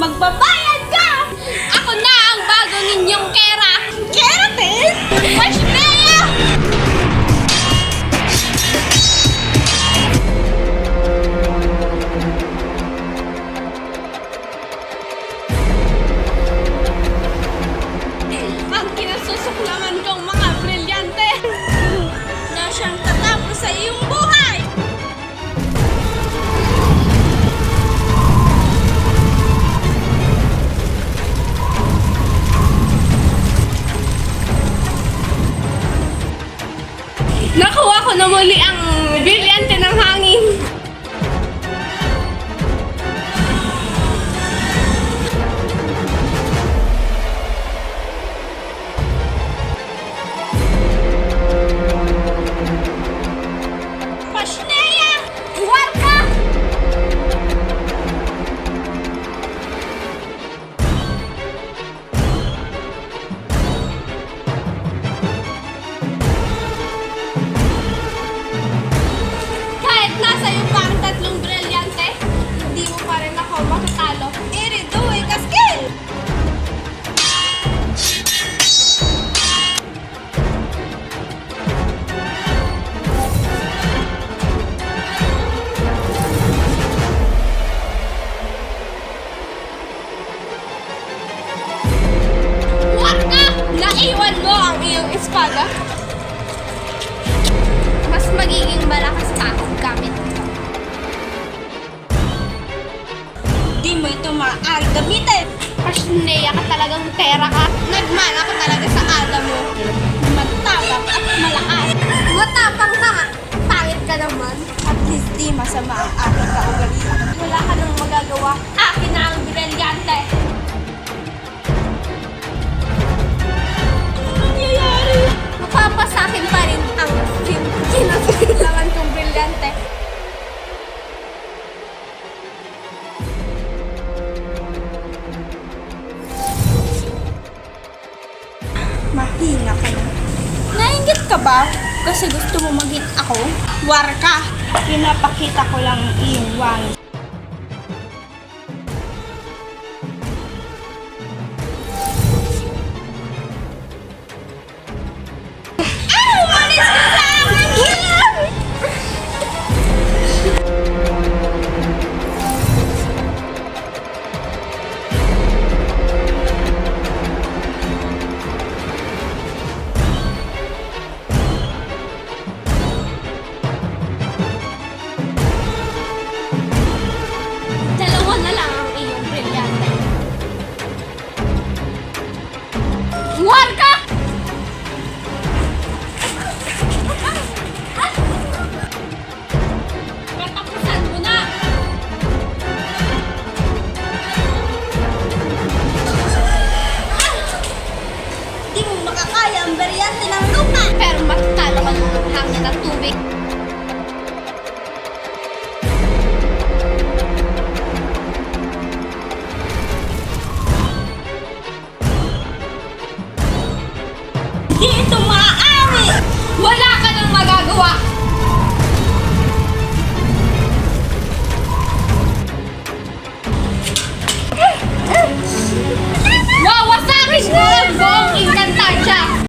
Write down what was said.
Magbabayad Muli ang Kahit nasa iyo pa ang tatlong brilyante, hindi mo pa rin ako matatalo. Iridoy ka skill! What ka? Naiwan mo ang iyong espada? Gamitin. Pasneya ka talagang pera ka. Nagmana ko talaga sa ka? Kasi gusto mo maging ako? War ka! Pinapakita ko lang ang iyong wangis. lang niya ng tubig. Hindi ito maaari! Wala ka nang magagawa!